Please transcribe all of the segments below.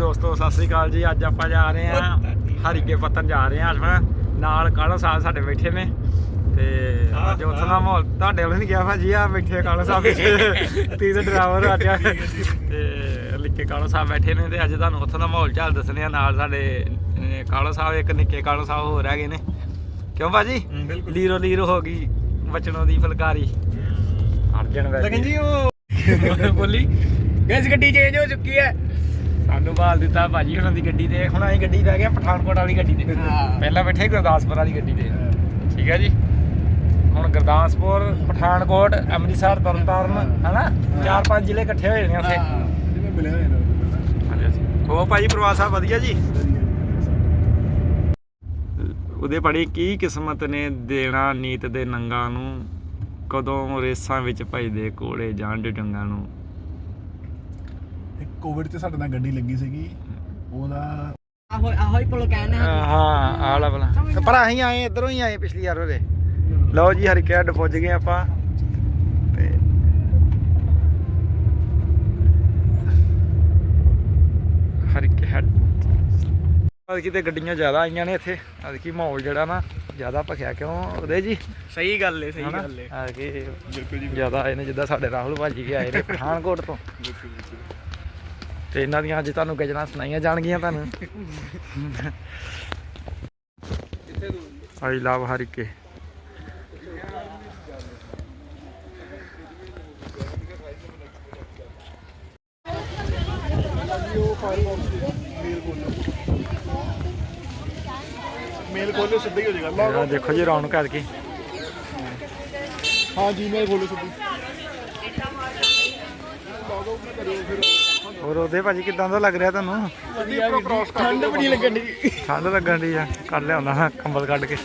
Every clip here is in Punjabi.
ਦੋਸਤੋ ਸਤਿ ਸ੍ਰੀ ਅਕਾਲ ਜੀ। ਅੱਜ ਆਪਾਂ ਜਾ ਰਹੇ ਹਾਂ ਹਰੀਕੇ ਪੱਤਨ ਜਾ ਰਹੇ ਹਾਂ ਅੱਜ ਨਾਲ ਕਾਲੋ ਸਾਹਿਬ ਸਾਡੇ ਬੈਠੇ ਨੇ। ਤੇ ਅੱਜ ਉੱਥੋਂ ਦਾ ਮਾਹੌਲ ਤੁਹਾਡੇ ਵੱਲ ਨਹੀਂ ਗਿਆ ਭਾਜੀ ਆ ਬੈਠੇ ਕਾਲੋ ਸਾਹਿਬ ਪਿੱਛੇ ਤੀਸ ਡਰਾਈਵਰ ਅੱਜ। ਤੇ ਲਿੱਕੇ ਕਾਲੋ ਸਾਹਿਬ ਬੈਠੇ ਨੇ ਤੇ ਅੱਜ ਤੁਹਾਨੂੰ ਉੱਥੋਂ ਦਾ ਮਾਹੌਲ ਚਾਲ ਦੱਸਣੇ ਆ। ਨਾਲ ਸਾਡੇ ਕਾਲੋ ਸਾਹਿਬ ਇੱਕ ਨਿੱਕੇ ਕਾਲੋ ਸਾਹਿਬ ਹੋਰ ਹੈਗੇ ਨੇ। ਕਿਉਂ ਭਾਜੀ? ਲੀਰੋ ਲੀਰੋ ਹੋ ਗਈ ਬਚਨੋਂ ਦੀ ਫਲਕਾਰੀ। ਅਰਜਨ ਵੈਸੇ। ਲਗਨ ਜੀ ਉਹ ਬੋਲੀ। ਗੈਸ ਗੱਡੀ ਚੇਂਜ ਹੋ ਚੁੱਕੀ ਹੈ। ਸਾਨੂੰ ਬਾਲ ਦਿੱਤਾ ਭਾਜੀ ਹੁਣਾਂ ਦੀ ਗੱਡੀ ਤੇ। ਹੁਣ ਅਸੀਂ ਗੱਡੀ ਬਹਿ ਗਏ ਪਠਾਨਕੋਟ ਵਾਲੀ ਗੱਡੀ ਤੇ। ਪਹਿਲਾਂ ਬੈਠੇ ਗੁਰਦਾਸਪੁਰ ਵਾਲੀ ਗੱਡੀ ਤੇ। ਠੀਕ ਹੈ ਜੀ। ਹੁਣ ਗੁਰਦਾਸਪੁਰ ਪਠਾਨਕੋਟ ਅੰਮ੍ਰਿਤਸਰ ਤਰਨਤਾਰਨ ਹਨਾ? ਚਾਰ ਪੰਜ ਜ਼ਿਲ੍ਹੇ ਇਕੱਠੇ ਹੋਏ ਨੇ ਉੱਥੇ। ਜਿਵੇਂ ਨਾ ਹੋ ਭਾਜੀ ਪ੍ਰਵਾਸ ਸਾਹਿਬ ਵਧੀਆ ਜੀ? ਉਹਦੇ ਪੜੀ ਕੀ ਕਿਸਮਤ ਨੇ ਦੇਣਾ ਨੀਤ ਦੇ ਨੰਗਾ ਨੂੰ? ਕਦੋਂ ਰੇਸਾਂ ਵਿੱਚ ਭਜਦੇ ਕੋਲੇ ਜਾਣ ਡੰਗਾ ਨੂੰ? ਇੱਕ ਕੋਵਿਡ ਤੇ ਸਾਡੇ ਨਾਲ ਗੱਡੀ ਲੱਗੀ ਸੀਗੀ। ਉਹਦਾ ਆਹੋ ਆਹੋ ਹੀ ਪੁਲ ਕਹਿੰਦੇ ਆ ਹਾਂ ਆਲਾ ਬਲਾ ਪਰ ਅਸੀਂ ਆਏ ਇਧਰੋਂ ਹੀ ਆਏ ਪਿਛਲੀ ਵਾਰ ਉਹਦੇ ਲਓ ਜੀ ਹਰੀਕੇ ਅੱਡ ਪੁੱਜ ਗਏ ਆਪਾਂ। ਤੇ ਹਰੀਕੇ ਹੱਡ ਅੱਜ ਕਿਤੇ ਗੱਡੀਆਂ ਜ਼ਿਆਦਾ ਆਈਆਂ ਨੇ ਇੱਥੇ। ਅੱਜ ਕੀ ਮਾਹੌਲ ਜਿਹੜਾ ਨਾ ਜ਼ਿਆਦਾ ਭਖਿਆ ਕਿਉਂ ਉਹਦੇ ਜੀ? ਸਹੀ ਗੱਲ ਏ ਸਹੀ ਹਨਾ? ਗੱਲ ਏ। ਅੱਜ ਕੀ ਬਿਲਕੁਲ ਜੀ ਜ਼ਿਆਦਾ ਆਏ ਨੇ ਜਿੱਦਾਂ ਸਾਡੇ ਰਾਹੁਲ ਭਾਜੀ ਵੀ ਆਏ ਨੇ ਪਠਾਨਕੋਟ ਤੋਂ। ਬਿਲਕੁਲ ਬਿਲਕੁਲ। ਤੇ ਇਹਨਾਂ ਦੀਆਂ ਅੱਜ ਤੁਹਾਨੂੰ ਗਜਲਾਂ ਸੁਣਾਈਆਂ ਜਾਣਗੀਆਂ ਤੁਹਾਨੂੰ। ਆਈ ਲਵ ਹਰੀਕੇ ਮੇਲ ਖੋਲੋ ਸਿੱਧਾ ਹੀ ਹੋ ਜਾਏਗਾ। ਦੇਖੋ ਜੀ ਰੌਣਕ ਕਰ ਕੇ ਹਾਂ ਜੀ ਮੇਲ ਖੋਲੋ ਸਿੱਧੀ। ਹੋਰ ਉਹਦੇ ਭਾਜੀ ਕਿਦਾਂ ਦਾ ਲੱਗ ਰਿਹਾ ਤੁਹਾਨੂੰ? ਵਧੀਆ ਠੰਡ ਬੜੀ ਲੱਗਣ ਦੀ ਠੰਡ ਲੱਗਣ ਦੀ ਆ। ਕੱਢ ਲਿਆਉਂਦਾ ਹਾਂ ਕੰਬਲ ਕੱਢ ਕੇ।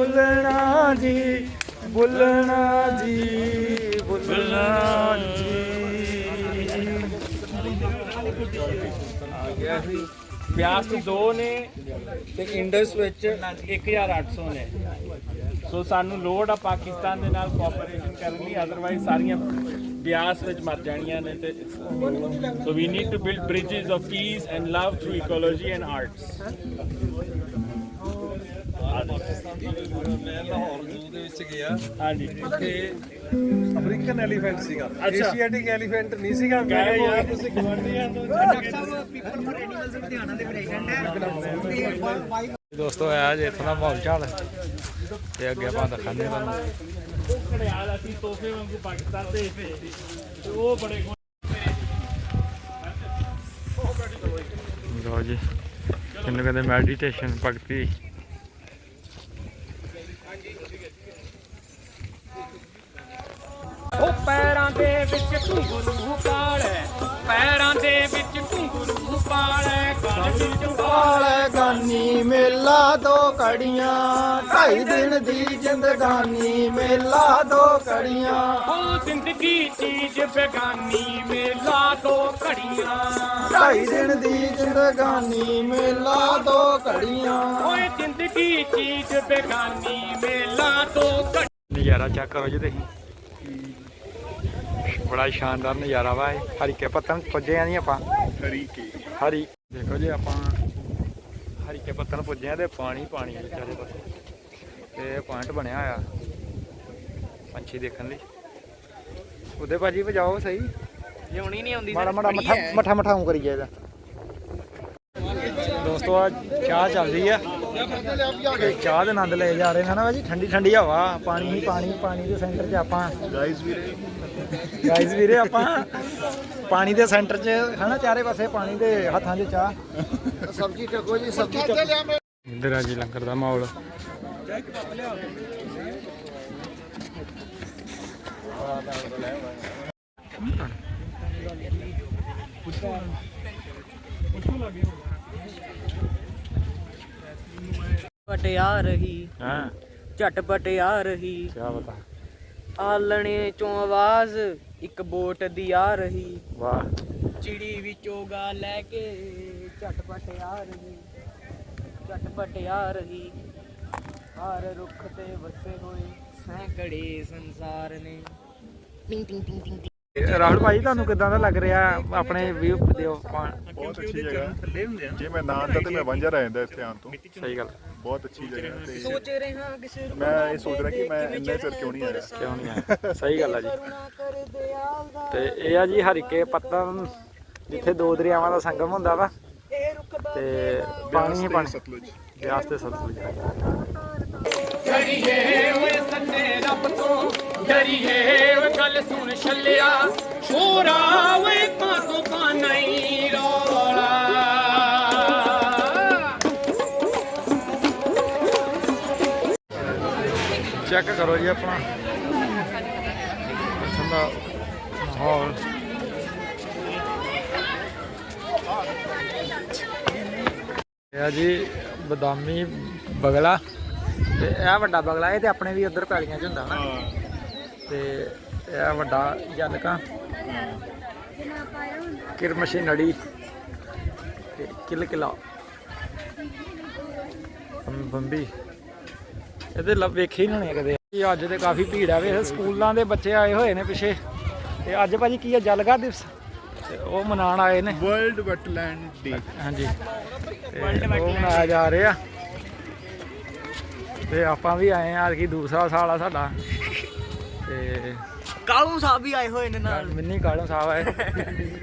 ਬੁੱਲਣਾ ਜੀ ਬੁੱਲਣਾ ਜੀ ਬੁੱਲਣਾ ਜੀ। ਬਿਆਸ ਚ ਦੋ ਨੇ ਤੇ ਇੰਡਸ ਵਿੱਚ 1800 ਨੇ। ਸੋ ਸਾਨੂੰ ਲੋੜ ਆ ਪਾਕਿਸਤਾਨ ਦੇ ਨਾਲ ਕੋਆਪਰੇਸ਼ਨ ਕਰਨ ਲਈ ਅਦਰਵਾਈਜ਼ ਸਾਰੀਆਂ ਬਿਆਸ ਵਿੱਚ ਮਰ ਜਾਣੀਆਂ ਨੇ ਤੇ so we need to build bridges of peace and love through ecology and arts ਮੈਂ ਲਾਹੌਰ ਜ਼ੂ ਦੇ ਵਿੱਚ ਗਿਆ ਹਾਂਜੀ। ਤੇ ਅਫਰੀਕਨ ਐਲੀਫੈਂਟ ਸੀਗਾ। ਅੱਛਾ। ਏਸ਼ੀਆਟਿਕ ਐਲੀਫੈਂਟ ਨਹੀਂ ਸੀਗਾ ਮੈਂ ਕਹੇ ਕਿਹਾ ਯਾਰ। ਤੁਸੀਂ ਗਵਾਂਢੀਆਂ ਤੋਂ ਪੀਪਲ ਫॉर ਐਨੀਮਲਸ ਲੁਧਿਆਣਾ ਦੇ ਪ੍ਰੈਜ਼ੀਡੈਂਟ ਹੈ ਦੋਸਤੋ ਆਇਆ ਜੇ ਇੱਥੋਂ ਦਾ ਮਾਹੌਲ ਚਾਲ। ਤੇ ਅੱਗੇ ਆਪਾਂ ਹਾਂ ਤੁਹਾਨੂੰ। ਉਹ ਘੜਿਆਲ ਅਸੀਂ ਤੋਹਫੇ ਵਾਂਗੂ ਪਾਕਿਸਤਾਨ ਦੇ ਤੇ ਉਹ ਬੜੇ ਲਓ ਜੀ ਕਿੰਨੇ ਕਹਿੰਦੇ ਮੈਡੀਟੇਸ਼ਨ ਭਗਤੀ। ਉਹ ਪੈਰਾਂ ਦੇ ਵਿੱਚ ਘੁੰਗਰੂ ਪਾਲੇ ਪੈਰਾਂ ਦੇ ਵਿੱਚ ਘੁੰਗਰੂ ਪਾਲੇ। ਗਲ ਵਾਲੇ ਗਾਨੀ ਮੇਲਾ ਦੋ ਕੜੀਆਂ ਢਾਈ ਦਿਨ ਦੀ ਜ਼ਿੰਦਗਾਨੀ ਮੇਲਾ ਦੋ ਕੜੀਆਂ ਉਹ ਜ਼ਿੰਦਗੀ ਚੀਜ਼ ਬੇਗਾਨੀ ਮੇਲਾ ਦੋ ਘੜੀਆਂ। ਢਾਈ ਦਿਨ ਦੀ ਜ਼ਿੰਦਗਾਨੀ ਮੇਲਾ ਦੋ ਕੜੀਆਂ ਓਏ ਜ਼ਿੰਦਗੀ ਚੀਜ਼ ਬੇਗਾਨੀ ਮੇਲਾ ਦੋ ਘੜੀਆਂ ਨਜ਼ਾਰਾ ਚੈੱਕ ਕਰੋ ਜੀ ਤੁਸੀਂ। ਬੜਾ ਹੀ ਸ਼ਾਨਦਾਰ ਨਜ਼ਾਰਾ ਵਾ ਇਹ। ਹਰੀਕੇ ਪੱਤਨ ਪੁੱਜੇ ਆ ਨਹੀਂ ਆਪਾਂ। ਤਰੀਕੇ ਹਰੀ ਦੇਖੋ ਜੀ ਆਪਾਂ ਹਰੀਕੇ ਪੱਤਨ ਪੁੱਜੇ ਆ ਤੇ ਪਾਣੀ ਪਾਣੀ ਹੈ ਚਾਰੇ ਪਾਸੇ ਤੇ ਪੁਆਇੰਟ ਬਣਿਆ ਹੋਇਆ ਪੰਛੀ ਦੇਖਣ ਲਈ। ਉਹਦੇ ਭਾਜੀ ਵਜਾਓ ਸਹੀ। ਲਿਆਉਣੀ ਨਹੀਂ ਆਉਂਦੀ ਮਾੜਾ ਮਾੜਾ ਮੱਠਾ ਮੱਠਾ ਮਠਾਉਂ ਕਰੀ ਜਾਏਦਾ ਦੋਸਤੋ ਆ ਚਾਹ ਚੱਲ ਰਹੀ ਆ। ਤੇ ਚਾਹ ਦੇ ਆਨੰਦ ਲੈ ਜਾ ਰਹੇ ਨੇ ਨਾ ਭਾਜੀ? ਠੰਡੀ ਠੰਡੀ ਹਵਾ ਪਾਣੀ ਹੀ ਪਾਣੀ ਪਾਣੀ ਦੇ ਸੈਂਟਰ 'ਚ ਆਪਾਂ। ਗਾਇਸ ਵੀਰੇ। ਗਾਇਜ਼ ਵੀਰੇ ਆਪਾਂ। ਪਾਣੀ ਦੇ ਸੈਂਟਰ 'ਚ ਹਨਾ ਚਾਰੇ ਪਾਸੇ ਪਾਣੀ ਦੇ ਹੱਥਾਂ 'ਚ ਚਾਹ। ਸਬਜ਼ੀ ਟਕੋ ਜੀ ਸਬਜ਼ੀ ਟਕੋ ਇੱਧਰ ਆ ਜੀ ਲੰਗਰ ਦਾ ਮਾਹੌਲ। ਪਟਿਆ ਰਹੀ ਹਾਂ। ਝਟਪਟ ਆ ਰਹੀ ਕੀ ਬਤਾ ਆਲਣੇ ਚੋਂ ਆਵਾਜ਼ ਇੱਕ ਬੋਟ ਦੀ ਆ ਰਹੀ। ਵਾਹ। ਚਿੜੀ ਵਿੱਚੋਂ ਗਾ ਲੈ ਕੇ ਝਟਪਟ ਆ ਰਹੀ। ਝਟਪਟ ਆ ਰਹੀ। ਹਰ ਰੁੱਖ ਤੇ ਵਸੇ ਹੋਏ ਸੈਂਕੜੇ ਸੰਸਾਰ ਨੇ। ਟਿੰਗ ਟਿੰਗ ਟਿੰਗ ਟਿੰਗ ਰਾਹੁਲ ਭਾਈ ਤੁਹਾਨੂੰ ਕਿਦਾਂ ਦਾ ਲੱਗ ਰਿਹਾ? ਆਪਣੇ ਵਿਊ ਦਿਓ ਬਹੁਤ ਅੱਛੀ ਜਗ੍ਹਾ। ਜੇ ਮੈਂ ਨਾ ਆਉਂਦਾ ਤੇ ਮੈਂ ਵਾਂਝਾ ਰਹਿ ਜਾਂਦਾ ਇੱਥੇ ਆਉਣ ਤੋਂ। ਸਹੀ ਗੱਲ ਬਹੁਤ ਅੱਛੀ ਜਗ੍ਹਾ ਤੇ ਸੋਚ ਰਿਹਾ ਕਿਸੇ ਨੂੰ ਮੈਂ ਇਹ ਸੋਚ ਰਿਹਾ ਕਿ ਮੈਂ ਇੰਨੇ ਚਿਰ ਕਿਉਂ ਨਹੀਂ ਆਇਆ? ਕਿਉਂ ਨਹੀਂ ਆਇਆ? ਸਹੀ ਗੱਲ ਆ ਜੀ। ਤੇ ਇਹ ਆ ਜੀ ਹਰੀਕੇ ਪੱਤਨ ਜਿੱਥੇ ਦੋ ਦਰਿਆਵਾਂ ਦਾ ਸੰਗਮ ਹੁੰਦਾ ਵਾ ਤੇ ਪਾਣੀ ਹੀ ਪਾਣੀ। ਸਤਲੁਜ। ਬਿਆਸ ਤੇ ਸਤਲੁਜ ਡਰੀਏ ਓਏ ਸੱਚੇ ਰੱਬ ਤੋਂ ਡਰੀਏ ਓਏ ਗੱਲ ਸੁਣ ਛੱਲਿਆ। ਛੋਰਾ ਓਏ ਕਾਂ ਤੋਂ ਚੈੱਕ ਕਰੋ ਜੀ ਆਪਣਾ। ਠੰਡਾ ਮਾਹੌਲ। ਇਹ ਜੀ ਬਦਾਮੀ ਬਗਲਾ। ਤੇ ਇਹ ਵੱਡਾ ਬਗਲਾ, ਇਹ ਤੇ ਆਪਣੇ ਵੀ ਉਧਰ ਪੈਲੀਆਂ 'ਚ ਹੁੰਦਾ ਨਾ। ਤੇ ਇਹ ਵੱਡਾ ਜਨਕਾ ਕਿਰਮਸ਼ੀ ਨੜੀ ਤੇ ਕਿਲ ਕਿਲਾ। ਬੰਬੀ। ਇਹਦੇ ਲੱਭ ਵੇਖੇ ਹੀ ਨਹੀਂ ਹੋਣੇ ਕਦੇ। ਇਹ ਅੱਜ ਤੇ ਕਾਫੀ ਭੀੜ ਆ ਵੇ ਸਕੂਲਾਂ ਦੇ ਬੱਚੇ ਆਏ ਹੋਏ ਨੇ ਪਿੱਛੇ। ਤੇ ਅੱਜ ਭਾਜੀ ਕੀ ਆ ਜਲਗਾ ਦਿਵਸ? ਤੇ ਉਹ ਮਨਾਉਣ ਆਏ ਨੇ। ਵਰਲਡ ਵੈਟਲੈਂਡ ਡੇ ਹਾਂਜੀ। ਤੇ ਉਹ ਮਨਾਇਆ ਜਾ ਰਿਹਾ। ਤੇ ਆਪਾਂ ਵੀ ਆਏ ਆ ਕਿ ਦੂਸਰਾ ਸਾਲ ਆ ਸਾਡਾ। ਤੇ ਕਾਲੂ ਸਾਹਿਬ ਵੀ ਆਏ ਹੋਏ ਨੇ ਨਾਲ। ਮਿੰਨੀ ਕਾਲਮ ਸਾਹਿਬ ਆਏ।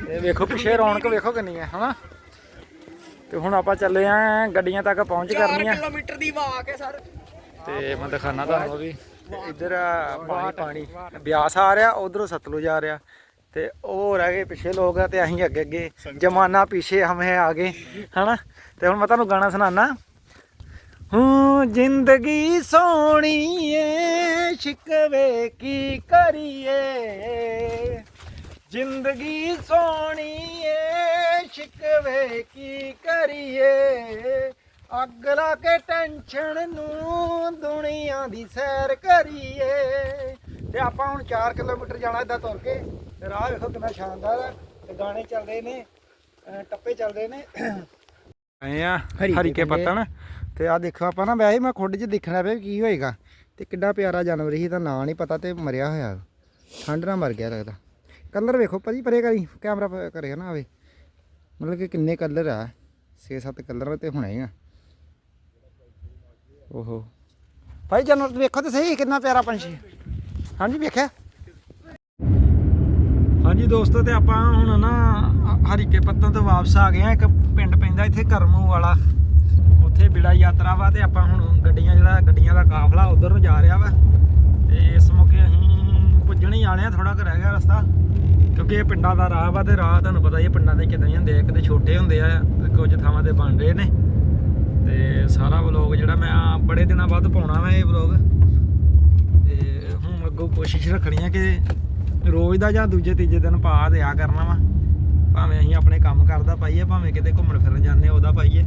ਤੇ ਵੇਖੋ ਪਿੱਛੇ ਰੌਣਕ ਵੇਖੋ ਕਿੰਨੀ ਹੈ ਹਨਾ? ਤੇ ਹੁਣ ਆਪਾਂ ਚੱਲੇ ਆ ਗੱਡੀਆਂ ਤੱਕ ਪਹੁੰਚ ਕਰਨੀ ਆ ਕਿਲੋਮੀਟਰ ਦੀ ਵਾਕ ਹੈ ਸਰ। ਤੇ ਮੈਂ ਦਿਖਾਣਾ ਤੁਹਾਨੂੰ ਉਹ ਵੀ। ਤੇ ਇੱਧਰ ਆ ਪਾਣੀ ਪਾਣੀ। ਬਿਆਸ ਆ ਰਿਹਾ, ਉਧਰੋਂ ਸਤਲੁਜ ਆ ਰਿਹਾ। ਤੇ ਉਹ ਰਹਿ ਗਏ ਪਿੱਛੇ ਲੋਕ ਆ ਤੇ ਅਸੀਂ ਅੱਗੇ ਅੱਗੇ, ਜਮਾਨਾ ਪਿੱਛੇ ਹਮੇ ਆ ਗਏ, ਹਨਾ? ਤੇ ਹੁਣ ਮੈਂ ਤੁਹਾਨੂੰ ਗਾਣਾ ਸੁਣਾਣਾ ਹੂੰ, ਜ਼ਿੰਦਗੀ ਸੋਹਣੀ ਏ ਸ਼ਿਕਵੇ ਕੀ ਕਰੀਏ? ਜ਼ਿੰਦਗੀ ਸੋਹਣੀ ਏ ਸ਼ਿਕਵੇ ਕੀ ਕਰੀਏ? ਅੱਗ ਲਾ ਕੇ ਟੈਨਸ਼ਨ ਨੂੰ ਦੁਨੀਆ ਦੀ ਸੈਰ ਕਰੀਏ। ਤੇ ਆਪਾਂ ਹੁਣ 4 ਕਿਲੋਮੀਟਰ ਜਾਣਾ ਇਦਾਂ ਤੁਰ ਕੇ। ਤੇ ਰਾਹ ਵੇਖੋ ਕਿੰਨਾ ਸ਼ਾਨਦਾਰ ਹੈ। ਤੇ ਗਾਣੇ ਚੱਲਦੇ ਨੇ ਟੱਪੇ ਚੱਲਦੇ ਨੇ। ਆਏ ਆ ਹਰੀਕੇ ਪੱਤਣ ਤੇ ਆ ਦੇਖੋ ਆਪਾਂ ਨਾ ਵੈਸੇ ਮੈਂ ਖੁੱਡ 'ਚ ਦੇਖਣਾ ਪਿਆ ਕੀ ਹੋਏਗਾ। ਤੇ ਕਿੱਡਾ ਪਿਆਰਾ ਜਾਨਵਰ ਸੀ ਇਹਦਾ ਨਾਂ ਨਹੀਂ ਪਤਾ ਤੇ ਮਰਿਆ ਹੋਇਆ। ਠੰਡ ਨਾਲ ਮਰ ਗਿਆ ਲੱਗਦਾ। ਕਲਰ ਵੇਖੋ ਭਾਜੀ ਪਰੇ ਕਰੀ ਕੈਮਰਾ ਕਰਿਆ ਨਾ ਆਵੇ। ਮਤਲਬ ਕਿ ਕਿੰਨੇ ਕਲਰ ਆ। 6-7 ਕਲਰ ਤੇ ਹੋਣੇ ਆ। ਓਹੋ। ਭਾਈ ਜਾਨਵਰ ਵੇਖੋ ਤੇ ਸਹੀ ਕਿੰਨਾ ਪਿਆਰਾ ਪੰਛੀ। ਹਾਂਜੀ ਵੇਖਿਆ? ਹਾਂਜੀ ਦੋਸਤੋ ਤੇ ਆਪਾਂ ਹੁਣ ਨਾ ਹਰੀਕੇ ਪੱਤਨ ਤੋਂ ਵਾਪਸ ਆ ਗਏ ਆ। ਇੱਕ ਪਿੰਡ ਪੈਂਦਾ ਇੱਥੇ ਕਰਮੂ ਵਾਲਾ। ਉੱਥੇ ਬਿੜਾ ਯਾਤਰਾ ਵਾ ਤੇ ਆਪਾਂ ਹੁਣ ਗੱਡੀਆਂ ਜਿਹੜਾ ਗੱਡੀਆਂ ਦਾ ਕਾਫਲਾ ਉਧਰ ਨੂੰ ਜਾ ਰਿਹਾ ਵਾ। ਤੇ ਇਸ ਮੌਕੇ ਅਸੀਂ ਪੁੱਜਣ ਹੀ ਵਾਲੇ ਆ ਥੋੜਾ ਕੁ ਰਹਿ ਗਿਆ ਰਸਤਾ। ਕਿਉਂਕਿ ਇਹ ਪਿੰਡਾਂ ਦਾ ਰਾਹ ਵਾ ਤੇ ਰਾਹ ਤੁਹਾਨੂੰ ਪਤਾ ਹੀ ਪਿੰਡਾਂ ਦੇ ਕਿਦਾਂ ਹੀ ਹੁੰਦੇ ਆ ਕਿਤੇ ਛੋਟੇ ਹੁੰਦੇ ਆ ਤੇ ਕੁਝ ਥਾਵਾਂ ਤੇ ਬਣ ਰਹੇ ਨੇ। ਤੇ ਸਾਰਾ ਵਲੋਗ ਜਿਹੜਾ ਮੈਂ ਆ ਬੜੇ ਦਿਨਾਂ ਬਾਅਦ ਪਾਉਣਾ ਵਾ ਇਹ ਵਲੋਗ ਤੇ ਹੁਣ ਅੱਗੋਂ ਕੋਸ਼ਿਸ਼ ਰੱਖਣੀ ਆ ਕਿ ਰੋਜ਼ ਦਾ ਜਾਂ ਦੂਜੇ ਤੀਜੇ ਦਿਨ ਪਾ ਦਿਆ ਕਰਨਾ ਵਾ। ਭਾਵੇਂ ਅਸੀਂ ਆਪਣੇ ਕੰਮ ਕਰਦਾ ਪਾਈਏ, ਭਾਵੇਂ ਕਿਤੇ ਘੁੰਮਣ ਫਿਰਨ ਜਾਂਦੇ ਆ, ਉਹਦਾ ਪਾਈਏ।